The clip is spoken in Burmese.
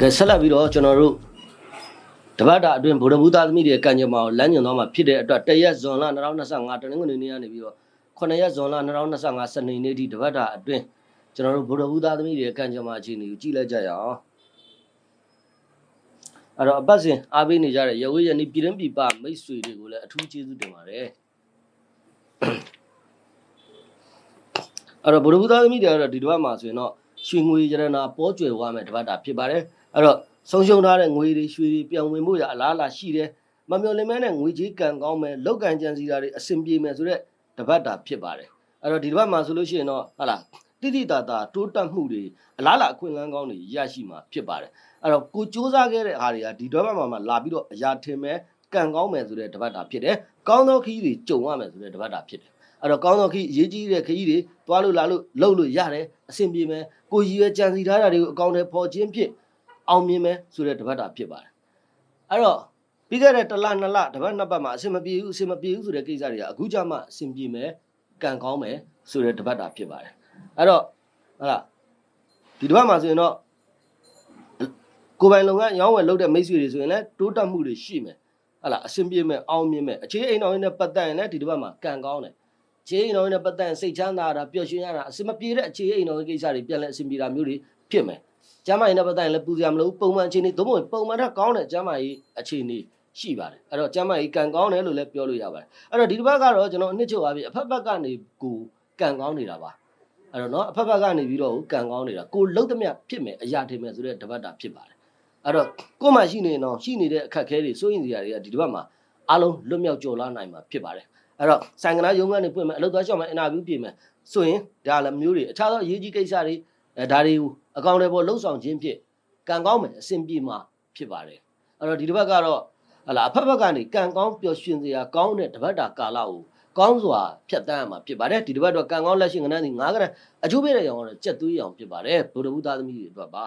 ကဲဆက်လက်ပြီးတော့ကျွန်တော်တို့တပတ်တာအတွင်းဗုဒ္ဓဘုသားသမီးတွေကံကြမ္မာကိုလမ်းညွှန်သွားမှာဖြစ်တဲ့အတွက်တရက်ဇွန်လ2025တနင်္ဂနွေနေ့ကနေပြီးတော့9ရက်ဇွန်လ2025စနေနေ့ထိတပတ်တာအတွင်းကျွန်တော်တို့ဗုဒ္ဓဘုသားသမီးတွေကံကြမ္မာအခြေအနေကိုကြည့်လိုက်ကြရအောင်အဲ့တော့အပတ်စဉ်အားပေးနေကြတဲ့ရဝေးရနီပြည်ရင်းပြည်ပမိတ်ဆွေတွေကိုလည်းအထူးကျေးဇူးတင်ပါတယ်အဲ့တော့ဗုဒ္ဓဘုရားသမီးတွေကတော့ဒီတစ်ပတ်မှာဆိုရင်တော့ရွှေငွေရတနာပေါ်ကျွယ်သွားမယ်တစ်ပတ်တာဖြစ်ပါတယ် အဲ့တော့ဆုံးရှုံးထားတဲ့ငွေတွေရွှေတွေပြောင်းဝင်မှုရအလားအလာရှိတယ်မမျော်လင့်မဲနဲ့ငွေကြေးကံကောင်းမယ်လောက်ကန်ကြံစီတာတွေအဆင်ပြေမယ်ဆိုတော့တစ်ပတ်တာဖြစ်ပါတယ်အဲ့တော့ဒီတစ်ပတ်မှာဆိုလို့ရှိရင်တော့ဟာလားတိတိတာတာတိုးတက်မှုတွေအလားအလာအခွင့်အလမ်းကောင်းတွေရရှိမှာဖြစ်ပါတယ်အဲ့တော့ကိုစူးစမ်းခဲ့တဲ့အားတွေကဒီတစ်ပတ်မှာမှလာပြီးတော့အရာထင်မဲ့ကံကောင်းမယ်ဆိုတဲ့တစ်ပတ်တာဖြစ်တယ်ကောင်းသောခီးတွေကြုံရမယ်ဆိုတဲ့တစ်ပတ်တာဖြစ်တယ်အဲ့တော့ကောင်းသောခီးအရေးကြီးတဲ့ခီးတွေသွားလို့လာလို့လှုပ်လို့ရတယ်အဆင်ပြေမယ်ကိုကြီးရွယ်ကြံစီထားတာတွေကိုအကောင့်ထဲပေါ်ခြင်းဖြစ် အောင်မြင်မယ်ဆိုတဲ့တပတ်တာဖြစ်ပါတယ်အဲ့တော့ပြီးခဲ့တဲ့တစ်လနှစ်လတပတ်နှစ်ပတ်မှာအဆင်မပြေဘူးအဆင်မပြေဘူးဆိုတဲ့ကိစ္စတွေကအခုကြမှအဆင်ပြေမယ်ကံကောင်းမယ်ဆိုတဲ့တပတ်တာဖြစ်ပါတယ်အဲ့တော့ဟုတ်လားဒီတပတ်မှာဆိုရင်တော့ကိုယ်ပိုင်လုပ်ငန်းရောင်းဝယ်လုပ်တဲ့မိတ်ဆွေတွေဆိုရင်လည်းတိုးတက်မှုတွေရှိမယ်ဟုတ်လားအဆင်ပြေမယ်အောင်မြင်မယ်အခြေအိမ်တော်ရင်းနဲ့ပတ်သက်ရင်လည်းဒီတပတ်မှာကံကောင်းတယ်ခြေအိမ်တော်နဲ့ပတ်သက်ရင်စိတ်ချမ်းသာတာပျော်ရွှင်ရတာအစမပြေတဲ့အခြေအိမ်တော်ရဲ့ကိစ္စတွေပြန်လဲအဆင်ပြေတာမျိုးတွေဖြစ်မယ်။ ကျမ်းမာရေးနဲ့ပတ်သက်ရင်လည်းပူစရာမလိုဘူးပုံမှန်အခြေအနေသို့မဟုတ်ပုံမှန်ထက်ကောင်းတဲ့ကျမ်းမာရေးအခြေအနေရှိပါတယ်။အဲ့တော့ကျမ်းမာရေးကံကောင်းတယ်လို့လည်းပြောလို့ရပါတယ်။အဲ့တော့ဒီတစ်ပတ်ကတော့ကျွန်တော်အနှစ်ချုပ်ပါပြီအဖက်ဖက်ကနေကိုကံကောင်းနေတာပါ။အဲ့တော့နော်အဖက်ဖက်ကနေပြီးတော့ကံကောင်းနေတာကိုလုံးသမျှဖြစ်မယ်အရာထင်မယ်ဆိုတဲ့တပတ်တာဖြစ်ပါတယ်။အဲ့တော့ကို့မှာရှိနေတော့ရှိနေတဲ့အခက်အခဲတွေစိုးရင်စရာတွေကဒီတစ်ပတ်မှာအားလုံးလွတ်မြောက်ကြော်လာနိုင်မှာဖြစ်ပါတယ်။အဲ့တော့ဆိုင်ကနာရုံးကနေပွင့်မယ်အလုပ်သွားရှောက်မယ်အင်တာဗျူးပြင်မယ်ဆိုရင်ဒါလည်းမျိုးတွေအခြားသောအရေးကြီးကိစ္စတွေ အဲဒါတွေကိုအကောင့်တွေပေါ်လှုပ်ဆောင်ခြင်းဖြင့်ကံကောင်းမယ်အဆင်ပြေမှာဖြစ်ပါတယ်အဲ့တော့ဒီတစ်ပတ်ကတော့ဟလာအဖက်ဖက်ကနေကံကောင်းပျော်ရွှင်စရာကောင်းတဲ့တပတ်တာကာလကိုကောင်းစွာဖြတ်တန်းရမှာဖြစ်ပါတယ်ဒီတစ်ပတ်တော့ကံကောင်းလက်ရှိငနန်းစီ9ကရအကျိုးပေးတဲ့ရောင်ကတော့ကြက်သွေးရောင်ဖြစ်ပါတယ်ဗုဒ္ဓဘုသားသမီးတွေအတွက်ပါ